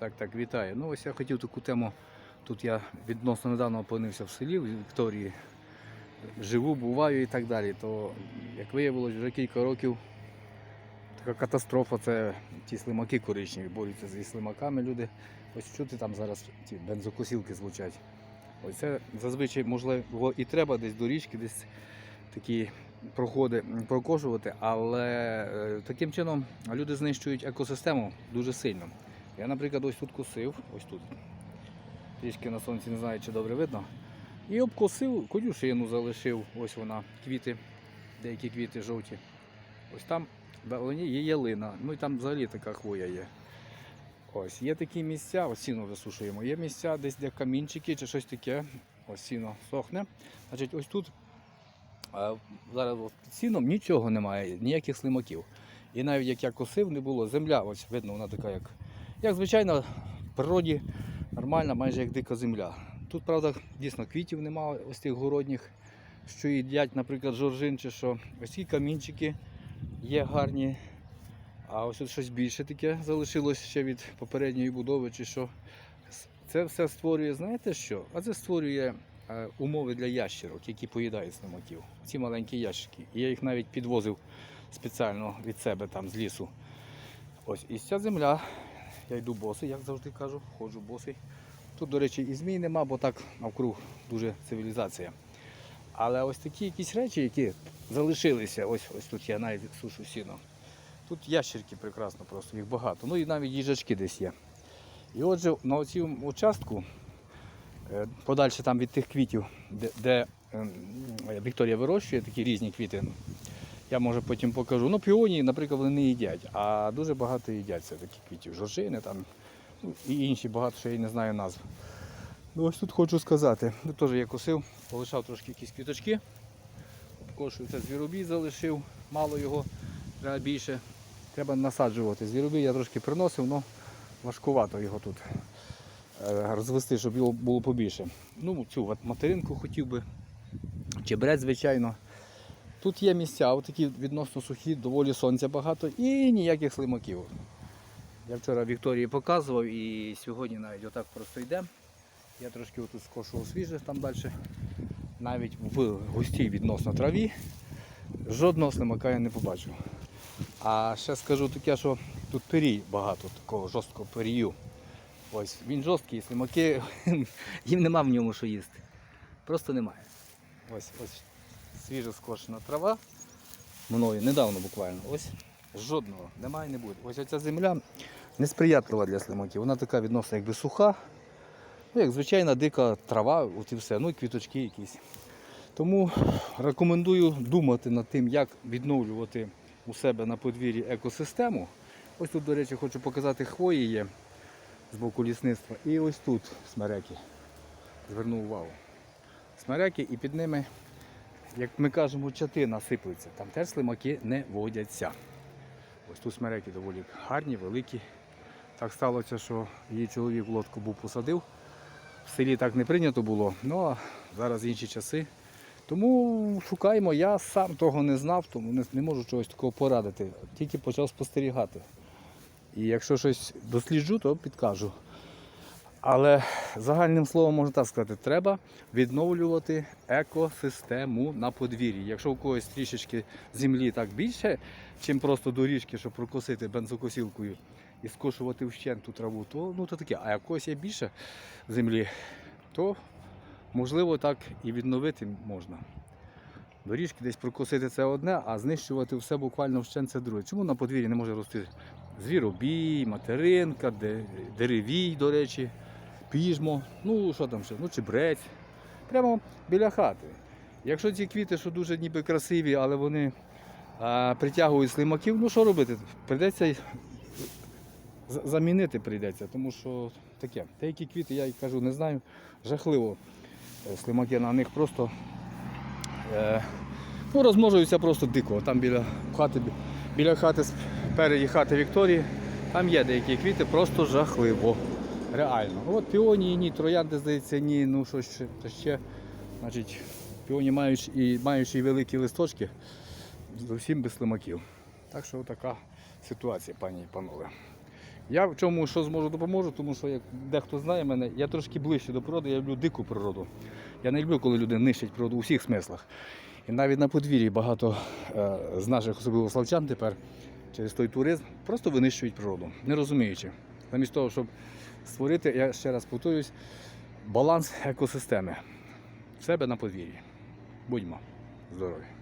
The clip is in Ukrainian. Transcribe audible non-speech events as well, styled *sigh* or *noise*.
Так, так, вітаю. Ну ось я хотів таку тему. Тут я відносно недавно опинився в селі в Вікторії. Живу, буваю і так далі. То, як виявилось, вже кілька років така катастрофа це ті слимаки коричневі, борються зі слимаками люди. Ось чути там зараз ті бензокосілки звучать. Ось це зазвичай, можливо, і треба десь до річки, десь такі проходи прокошувати, але е, таким чином люди знищують екосистему дуже сильно. Я, наприклад, ось тут косив, ось тут. Трішки на сонці не знаю, чи добре видно. І обкосив, конюшину залишив, ось вона, квіти, деякі квіти жовті. Ось там є ялина, ну і там взагалі така хвоя є. Ось, є такі місця, ось сіно висушуємо. Є місця десь де камінчики чи щось таке. Ось сіно сохне. Значить, ось тут а, зараз під сіном нічого немає, ніяких слимаків. І навіть як я косив, не було земля, ось видно, вона така, як, як звичайно, в природі нормальна, майже як дика земля. Тут, правда, дійсно квітів немає, ось тих городніх, що їдять, наприклад, жоржин чи що. Ось ці камінчики є гарні. А ось тут щось більше таке залишилось ще від попередньої будови чи що. Це все створює, знаєте що? А це створює е, умови для ящерок, які поїдають слимаків. Ці маленькі ящики. І я їх навіть підвозив спеціально від себе там з лісу. Ось і ця земля. Я йду босий, як завжди кажу, ходжу босий. Тут, до речі, і змій нема, бо так навкруг дуже цивілізація. Але ось такі якісь речі, які залишилися, ось, ось тут я навіть сушу сіно. Тут ящерки прекрасно, просто їх багато. Ну і навіть їжачки десь є. І отже, на цьому участку, е, подальше там від тих квітів, де, де ем, Вікторія вирощує такі різні квіти. Я може потім покажу. Ну, піонії, наприклад, вони не їдять, а дуже багато їдять все-таки квітів. Жоржини там ну, і інші багато, що я не знаю назв. Ну, ось тут хочу сказати. Тут теж я косив, полишав трошки якісь квіточки. Обкошую це звіробій залишив, мало його, треба більше. Треба насаджувати. Звіробій я трошки приносив, але важкувато його тут е, розвести, щоб його було побільше. Ну, цю от материнку хотів би, чебрець, звичайно. Тут є місця, такі відносно сухі, доволі сонця багато і ніяких слимаків. Я вчора Вікторії показував і сьогодні навіть отак просто йде. Я трошки отут скошував свіже там далі. Навіть в густій відносно траві жодного слимака я не побачив. А ще скажу таке, що тут пирій багато, такого жорсткого пирію. Ось він жорсткий, слимаки, *laughs* їм нема в ньому що їсти. Просто немає. Ось ось свіжо скошена трава. Мною недавно буквально. Ось жодного немає і не буде. Ось оця земля несприятлива для слимаків. Вона така відносно якби суха. Ну, як звичайна дика трава, от і все, ну і квіточки якісь. Тому рекомендую думати над тим, як відновлювати у себе на подвір'ї екосистему. Ось тут, до речі, хочу показати хвої є з боку лісництва. І ось тут смереки. Звернув увагу. Смереки і під ними, як ми кажемо, чатина сиплеться. Там теж слимаки не водяться. Ось тут смереки доволі гарні, великі. Так сталося, що її чоловік в лодку був посадив. В селі так не прийнято було, ну а зараз інші часи. Тому шукаємо, я сам того не знав, тому не, не можу чогось такого порадити. Тільки почав спостерігати. І якщо щось досліджу, то підкажу. Але загальним словом можна так сказати, треба відновлювати екосистему на подвір'ї. Якщо у когось трішечки землі так більше, чим просто доріжки, щоб прокосити бензокосілкою і скошувати вщент ту траву, то, ну, то таке. А як у когось є більше землі, то можливо так і відновити можна. Доріжки десь прокосити це одне, а знищувати все буквально вщент це друге. Чому на подвір'ї не може рости звіробій, материнка, де- деревій, до речі, піжмо, ну що там ще, ну чебрець. Прямо біля хати. Якщо ці квіти, що дуже ніби красиві, але вони а, притягують слимаків, ну що робити? Прийдеться замінити прийдеться, тому що таке. Деякі квіти, я кажу, не знаю, жахливо. Е, Слимаки на них просто е, ну, розмножуються просто дико. Там біля хати, біля хати спереді хати Вікторії, там є деякі квіти, просто жахливо. Реально. От піонії, ні, троянди, здається, ні, ну що ще, то ще. Значить, піоні мають і, маючи і великі листочки, зовсім без слимаків. Так що така ситуація, пані і панове. Я в чому що зможу допоможу, тому що як дехто знає мене, я трошки ближче до природи, я люблю дику природу. Я не люблю, коли люди нищать природу у всіх смислах. І навіть на подвір'ї багато е, з наших, особливо славчан тепер, через той туризм, просто винищують природу, не розуміючи. Замість того, щоб створити, я ще раз повторюсь, баланс екосистеми в себе на подвір'ї. Будьмо здорові!